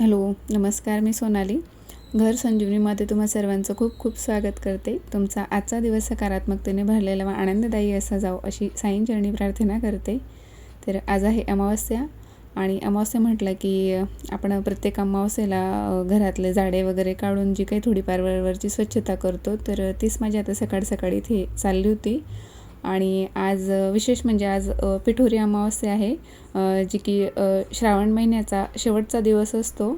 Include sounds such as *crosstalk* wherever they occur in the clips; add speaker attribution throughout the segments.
Speaker 1: Hello नमस्कार मी सोनाली. घर संजीवनीमध्ये तुम्हा सर्वांचं खूप खूप स्वागत करते. तुमचा आजचा दिवस सकारात्मकतेने भरलेला व आनंददायी असा जाओ अशी साईंचरणी प्रार्थना करते. तर आज आहे अमावस्या आणि अमावस्या म्हटलं की आपण प्रत्येक अमावस्येला घरातले झाडे वगैरे काढून जी काही थोडीफार वरवरची स्वच्छता करतो तर तीच माझी आता सकाळ सकाळी इथे चालली होती. आणि आज विशेष म्हणजे आज पिठोरी अमावस्या आहे जी की श्रावण महिन्याचा शेवटचा दिवस असतो.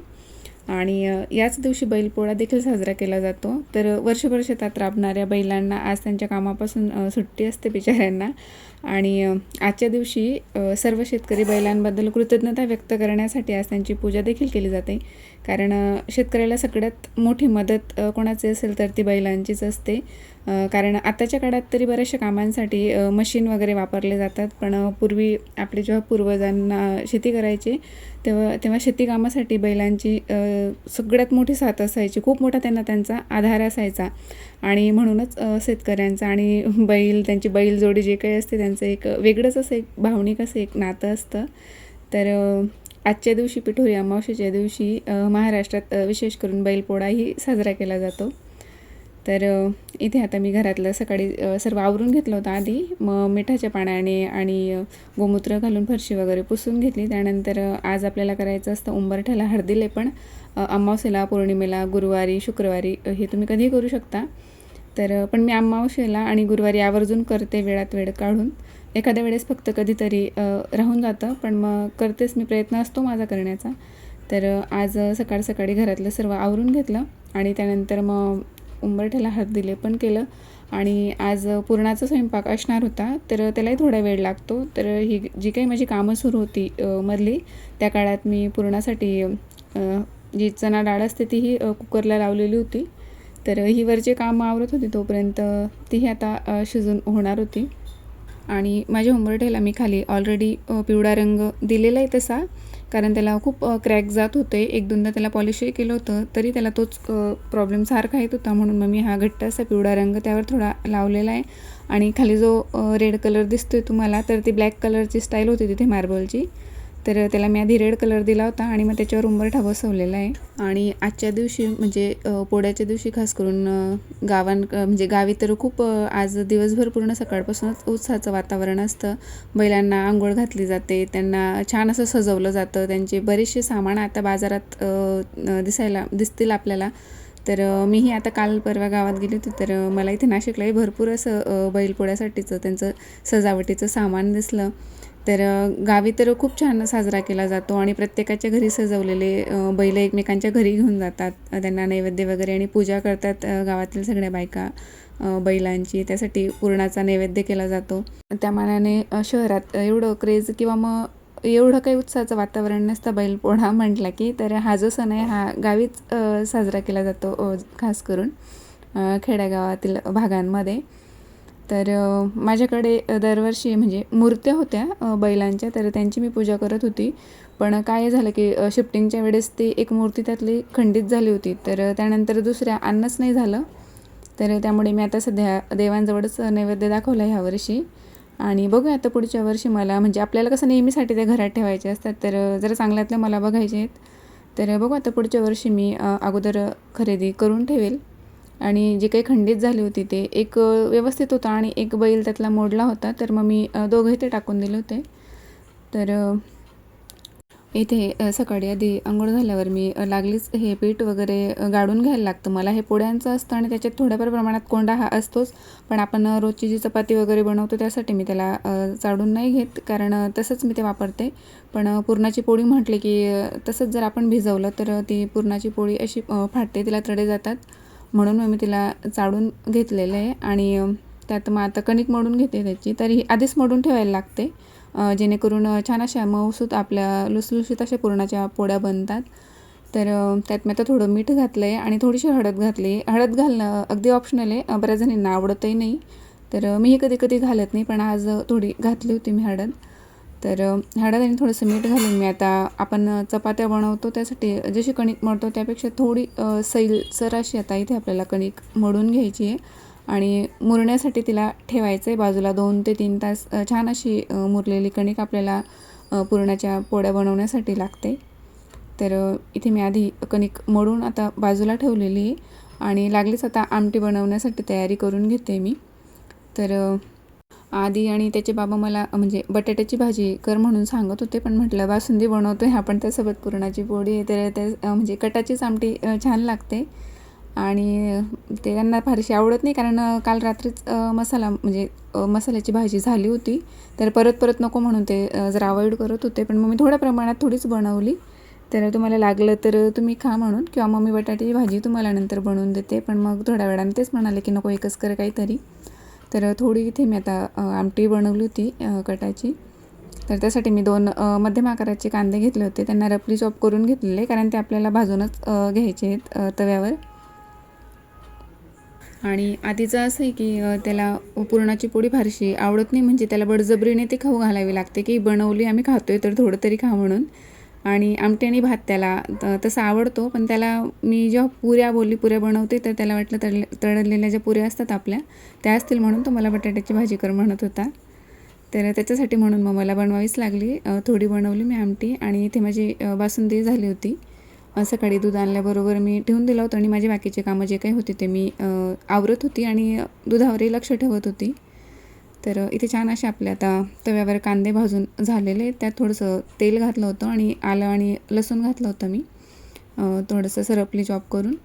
Speaker 1: आणि याच दिवशी बैलपोळा देखील साजरा केला जातो. तर वर्षभर शेतात राबणाऱ्या बैलांना आज त्यांच्या कामापासून सुट्टी असते बिचाऱ्यांना. आणि आजच्या दिवशी सर्व शेतकरी बैलांबद्दल कृतज्ञता व्यक्त करण्यासाठी आज त्यांची पूजा देखील केली जाते. कारण शेतकऱ्याला सगळ्यात मोठी मदत कोणाची असेल तर ती बैलांचीच असते. कारण आताच्या काळात तरी बऱ्याचशा कामांसाठी मशीन वगैरे वापरले जातात. पण पूर्वी आपले जेव्हा पूर्वजांना शेती करायचे तेव्हा तेव्हा शेती कामासाठी बैलांची सगळ्यात मोठी साथ असायची. खूप मोठा त्यांना त्यांचा आधार असायचा. आणि म्हणूनच शेतकऱ्यांचा आणि बैल त्यांची बैलजोडी जे काही असते त्यांचं एक वेगळंच असं एक भावनिक असं एक नातं असतं. तर आजच्या दिवशी पिठोरी अमावस्येच्या दिवशी महाराष्ट्रात विशेष करून बैलपोळाही साजरा केला जातो. तर इथे आता मी घरातलं सकाळी सर्व आवरून घेतलं होतं आधी. मग मिठाच्या पाण्याने आणि गोमूत्र घालून फरशी वगैरे पुसून घेतली. त्यानंतर आज आपल्याला करायचं असतं उंबरठ्याला हळदीले पण अमावस्येला पौर्णिमेला गुरुवारी शुक्रवारी हे तुम्ही कधीही करू शकता. तर पण मी अमावस्येला आणि गुरुवारी आवर्जून करते वेळात वेळ काढून. एखाद्या वेळेस फक्त कधीतरी राहून जातं पण मग करतेच मी प्रयत्न असतो माझा करण्याचा. तर आज सकाळ सकाळी घरातलं सर्व आवरून घेतलं आणि त्यानंतर मग उंबरठ्याला हळदीले पण केलं. आणि आज पुरणाचा स्वयंपाक असणार होता तर त्यालाही थोडा वेळ लागतो. तर ही जी काही माझी कामं सुरू होती मधली त्या काळात मी पुरणासाठी जी चणा डाळ असते तीही कुकरला लावलेली होती. तर ही वरचे कामं आवरत होती तोपर्यंत तीही आता शिजून होणार होती. आणि माझ्या उंबरठ्याला मी खाली ऑलरेडी पिवळा रंग दिलेला आहे तसा कारण त्याला खूप क्रॅक जात होते. एक दोनदा त्याला पॉलिशही केलं होतं तरी त्याला तोच प्रॉब्लेम सारखा येत होता. म्हणून मग मी हा घट्ट असा पिवळा रंग त्यावर थोडा लावलेला आहे. आणि खाली जो रेड कलर दिसतोय तुम्हाला तर ती ब्लॅक कलरची स्टाईल होती तिथे मार्बलची तर त्याला मी आधी रेड कलर दिला होता आणि मग त्याच्यावर उंबरठा बसवलेला आहे. आणि आजच्या दिवशी म्हणजे पोळ्याच्या दिवशी खास करून गावां म्हणजे गावी तर खूप आज दिवसभर पूर्ण सकाळपासूनच उत्साहाचं वातावरण असतं. बैलांना आंघोळ घातली जाते त्यांना छान असं सजवलं जातं त्यांचे बरेचसे सामान आता बाजारात दिसायला दिसतील आपल्याला. तर मीही आता काल परवा गावात गेली होती तर मला इथे नाशिकलाही भरपूर असं बैलपोळ्यासाठीचं त्यांचं सजावटीचं सामान दिसलं. तर गावी तर खूप छान साजरा केला जातो आणि प्रत्येकाच्या घरी सजवलेले बैल एकमेकांच्या घरी घेऊन जातात. त्यांना नैवेद्य वगैरे आणि पूजा करतात गावातील सगळ्या बायका बैलांची. त्यासाठी पुरणाचा नैवेद्य केला जातो. त्या मानाने शहरात एवढं क्रेज किंवा मग एवढं काही उत्साहाचं वातावरण नसतं बैलपोळा म्हटला की तर हा जो सण आहे हा गावीच साजरा केला जातो खास करून खेड्यागावातील भागांमध्ये. तर माझ्याकडे दरवर्षी म्हणजे मूर्त्या होत्या बैलांच्या तर त्यांची मी पूजा करत होती. पण काय झालं की शिफ्टिंगच्या वेळेस ती एक मूर्ती त्यातली खंडित झाली होती. तर त्यानंतर दुसऱ्या अन्नच नाही झालं. तर त्यामुळे मी आता सध्या देवांजवळच नैवेद्य दाखवला ह्या वर्षी आणि बघूया आता पुढच्या वर्षी मला म्हणजे आपल्याला कसं नेहमीसाठी ते घरात ठेवायचे असतात तर जरा चांगल्यातलं मला बघायचे आहेत. तर बघू आता पुढच्या वर्षी मी अगोदर खरेदी करून ठेवेल. आणि जे काही खंडित झाली होती ते एक व्यवस्थित होता आणि एक बैल त्यातला मोडला होता. तर मग मी दोघंही ते टाकून दिले होते. तर इथे सकाळी आधी आंघोळ झाल्यावर मी लागलीच. हे पीठ वगैरे गाडून गाळून घ्यायला लागतं. मला हे पोळ्यांचं असतं आणि त्याच्यात थोड्याफार प्रमाणात कोंडा हा असतोच. पण आपण रोजची जी चपाती वगैरे बनवतो त्यासाठी मी त्याला चाडून नाही घेत. कारण तसंच मी ते वापरते. पण पुरणाची पोळी म्हटले की तसंच जर आपण भिजवलं तर ती पुरणाची पोळी अशी फाटते. तिला तडे जातात. म्हणून मग मी तिला चाळून घेतलेलं आहे. आणि त्यात मग आता कणिक मोडून घेते त्याची. तर ही आधीच मोडून ठेवायला लागते जेणेकरून छान अशा मऊसूत आपल्या लुसलुशीत अशा पुरणाच्या पोळ्या बनतात. तर त्यात मी आता थोडं मीठ घातलं आहे आणि थोडीशी हळद घातली. हळद घालणं अगदी ऑप्शनल आहे. बऱ्याच जणींना आवडतही नाही. तर मीही कधी कधी घालत नाही पण आज थोडी घातली होती मी हळद. तर हळद आणि थोडंसं मीठ घालून मी आता आपण चपात्या बनवतो. त्यासाठी जशी कणिक मळतो त्यापेक्षा थोडी सैल सैलसर अशी आता इथे आपल्याला कणिक मळून घ्यायची आहे. आणि मुरण्यासाठी तिला ठेवायचं आहे बाजूला दोन ते तीन तास छान अशी मुरलेली कणिक आपल्याला पुरणाच्या पोळ्या बनवण्यासाठी लागते. तर इथे मी आधी कणिक मळून आता बाजूला ठेवलेली आहे. आणि लागलीच आता आमटी बनवण्यासाठी तयारी करून घेते मी. तर आधी आणि त्याचे बाबा मला म्हणजे बटाट्याची भाजी कर म्हणून सांगत होते पण म्हटलं बासुंदी बनवतो आहे आपण त्यासोबत पुरणाची पोळी आहे तर त्या म्हणजे कटाचीच आमटी छान लागते. आणि ते त्यांना फारशी आवडत नाही कारण काल रात्रीच मसाला म्हणजे मसाल्याची भाजी झाली होती. तर परत परत नको म्हणून ते जरा अवॉइड करत होते पण मग मी थोड्या प्रमाणात थोडीच बनवली. तर तुम्हाला लागलं तर तुम्ही खा म्हणून किंवा मग मी बटाट्याची भाजी तुम्हाला नंतर बनवून देते पण मग थोड्या वेळाने तेच म्हणाले की नको एकच कर काहीतरी. तर थोडी इथे मी आता आमटी बनवली होती कटाची. तर त्यासाठी मी दोन मध्यम आकाराचे कांदे घेतले होते. त्यांना रफली चॉप करून घेतलेले कारण ते आपल्याला भाजूनच घ्यायचे आहेत तव्यावर. आणि आधीचं असं आहे की त्याला पुरणाची पोळी फारशी आवडत नाही म्हणजे त्याला बडजबरीने ते खाऊ घालावी लागते. की बनवली आम्ही खातोय तर थोडं तरी खा म्हणून. आणि आमटी आणि भात त्याला त- तसा आवडतो पण त्याला मी जेव्हा पुऱ्या बोलली पुऱ्या बनवते तर त्याला वाटलं तळले तळलेल्या ज्या पुऱ्या असतात आपल्या त्या असतील म्हणून तो मला बटाट्याची भाजी कर म्हणत होता. तर त्याच्यासाठी म्हणून मग मला बनवावीच लागली. थोडी बनवली मी आमटी आणि इथे माझी बासुंदी झाली होती. सकाळी दूध आणल्याबरोबर मी ठेवून दिलं होतं आणि माझे बाकीचे कामं जे काही होते ते मी आवरत होती आणि दुधावरही लक्ष ठेवत होती. तर इथे छान असे आपले आता तव्यावर कांदे भाजून झालेले. त्यात थोडंसं तेल घातलं होतं आणि आलं आणि लसूण घातलं होतं मी. थोडंसं सरपली चॉप करून.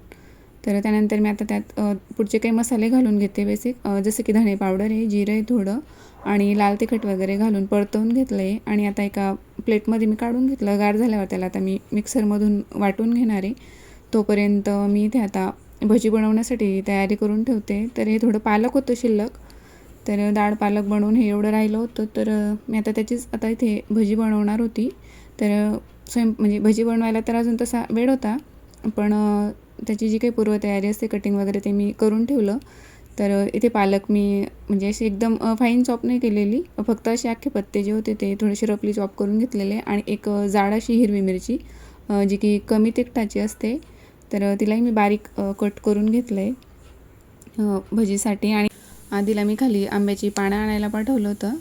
Speaker 1: तर त्यानंतर मी आता त्यात पुढचे काही मसाले घालून घेते बेसिक जसं की धणे पावडर आहे जिरं आहे थोडं आणि लाल तिखट वगैरे घालून परतवून घेतलं आहे आणि आता एका प्लेटमध्ये मी काढून घेतलं. गार झाल्यावर त्याला आता मी मिक्सरमधून वाटून घेणार आहे. तोपर्यंत मी इथे आता भजी बनवण्यासाठी तयारी करून ठेवते. तर हे थोडं पालक होतं शिल्लक. तर डाळ पालक बनवून हे एवढं राहिलं होतं. तर मी आता त्याचीच आता इथे भजी बनवणार होती. तर स्वयं म्हणजे भजी बनवायला तर अजून तसा वेळ होता. पण त्याची जी काही पूर्वतयारी असते कटिंग वगैरे ते मी करून ठेवलं. तर इथे पालक मी म्हणजे अशी एकदम फाईन चॉप नाही केलेली. फक्त असे अख्खे पत्ते जे होते ते थोडेसे रफली चॉप करून घेतलेले. आणि एक जाड अशी हिरवी मिरची जी की कमी तिखटाची असते. तर तिलाही मी बारीक कट करून घेतलं आहे भजीसाठी. आणि आधीला मी खाली आंब्याची पानं आणायला पाठवलं होतं.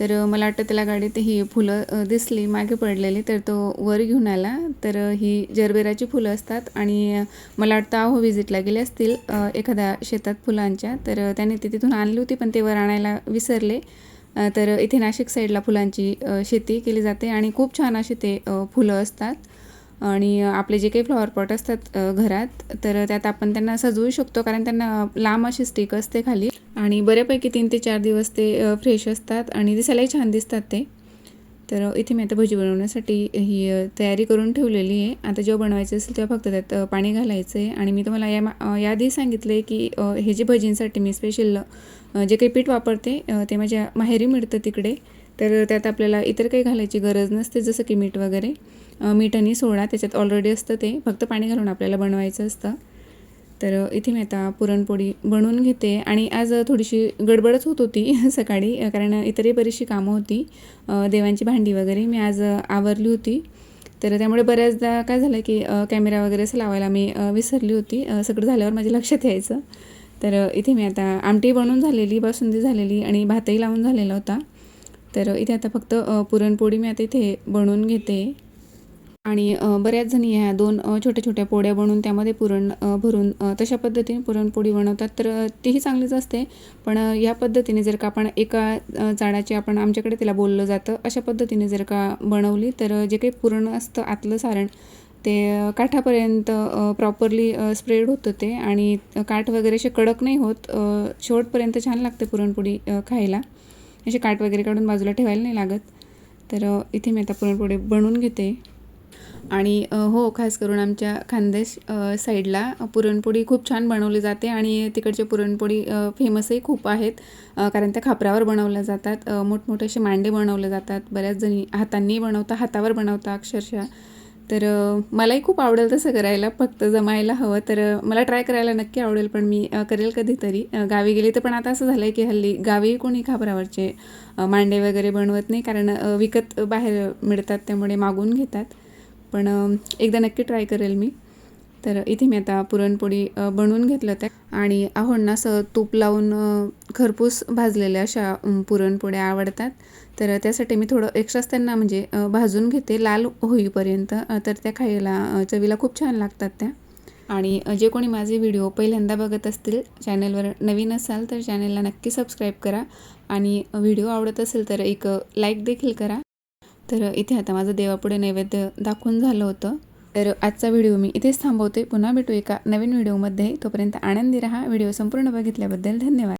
Speaker 1: तर मला वाटतं त्याला गाडीत ही फुलं दिसली मागे पडलेली. तर तो वर घेऊन आला. तर ही जरबेराची फुलं असतात आणि मला वाटतं अहो व्हिजिटला गेले असतील एखाद्या शेतात फुलांच्या. तर त्याने ते तिथून आणली होती पण ते वर आणायला विसरले. तर इथे नाशिक साईडला फुलांची शेती केली जाते आणि खूप छान असे ते फुलं असतात. आणि आपले जे काही फ्लॉवर पॉट असतात घरात तर त्यात आपण त्यांना सजवू शकतो कारण त्यांना लांब अशी स्टिक असते खाली. आणि बऱ्यापैकी तीन ते चार दिवस ते फ्रेश असतात आणि दिसायलाही छान दिसतात ते. तर इथे मी आता भजी बनवण्यासाठी ही तयारी करून ठेवलेली आहे. आता जेव्हा बनवायचं असेल तेव्हा फक्त त्यात पाणी घालायचं आहे आणि मी तुम्हाला या मा- याआधी सांगितलं आहे की हे जे भजींसाठी मी स्पेशल जे काही पीठ वापरते ते माझ्या माहेरी मिळतं तिकडे. तर त्यात आपल्याला इतर काही घालायची गरज नसते जसं की मीठ वगैरे. मीठ आणि सोडा त्याच्यात ऑलरेडी असतं ते. फक्त पाणी घालून आपल्याला बनवायचं असतं. तर इथे मी आता पुरणपोळी बनवून घेते. आणि आज थोडीशी गडबडच होत होती *laughs* सकाळी कारण इतरही बरीचशी कामं होती. देवांची भांडी वगैरे मी आज आवरली होती. तर त्यामुळे बऱ्याचदा काय झालं की कॅमेरा वगैरे असं लावायला मी विसरली होती. सगळं झाल्यावर माझ्या लक्षात यायचं. तर इथे मी आता आमटी बनवून झालेली बासुंदी झालेली आणि भातही लावून झालेला होता. तर इथे आता फक्त पुरणपोळी मी आता इथे बनवून घेते. आणि बऱ्याच जणी ह्या दोन छोट्या छोट्या पोळ्या बनवून त्यामध्ये पुरण भरून तशा पद्धतीने पुरणपोळी बनवतात तर तीही चांगलीच असते. पण या पद्धतीने जर का आपण एका झाडाची जाडाची आपण आमच्याकडे तिला बोललं जातं अशा पद्धतीने जर का बनवली तर जे काही पुरण असतं आतलं सारण ते काठापर्यंत प्रॉपरली स्प्रेड होतं ते आणि काठ वगैरे असे कडक नाही होत शेवटपर्यंत छान लागते पुरणपोळी खायला. असे काठ वगैरे काढून बाजूला ठेवायला नाही लागत. तर इथे मी आता पुरणपोळी बनवून घेते. आणि हो खास करून आमच्या खानदेश साईडला पुरणपोळी खूप छान बनवली जाते आणि तिकडचे पुरणपोळी फेमसही खूप आहेत. कारण त्या खापरावर बनवल्या जातात. मोठमोठे असे मांडे बनवले जातात. बऱ्याच जणी हातांनी बनवता हातावर बनवता अक्षरशः. तर मलाही खूप आवडेल तसं करायला. फक्त जमायला हवं. तर मला ट्राय करायला नक्की आवडेल पण मी करेल कधीतरी. गावी गेली तर पण आता असं झालं आहे की हल्ली गावी कोणी खापरावरचे मांडे वगैरे बनवत नाही. कारण विकत बाहेर मिळतात त्यामुळे मागून घेतात. पण एकदा नक्की ट्राय करेल मी. तर इथे मी आता पुरणपोळी बनवून घेतलं त्या. आणि आहोंना असं तूप लावून खरपूस भाजलेल्या अशा पुरणपोळ्या आवडतात. तर त्यासाठी मी थोडं एक्स्ट्राच त्यांना म्हणजे भाजून घेते लाल होईपर्यंत. तर त्या खायला चवीला खूप छान लागतात त्या. आणि जे कोणी माझे व्हिडिओ पहिल्यांदा बघत असतील चॅनलवर नवीन असाल तर चॅनलला नक्की सबस्क्राईब करा. आणि व्हिडिओ आवडत असेल तर एक लाईक देखील करा. तर इथे आता माझं देवापुढे नैवेद्य दाखवून झालं होतं. तर आजचा व्हिडिओ मी इथेच थांबवते. पुन्हा भेटू एका नवीन व्हिडिओमध्ये. तोपर्यंत आनंदी रहा. व्हिडिओ संपूर्ण बघितल्याबद्दल धन्यवाद.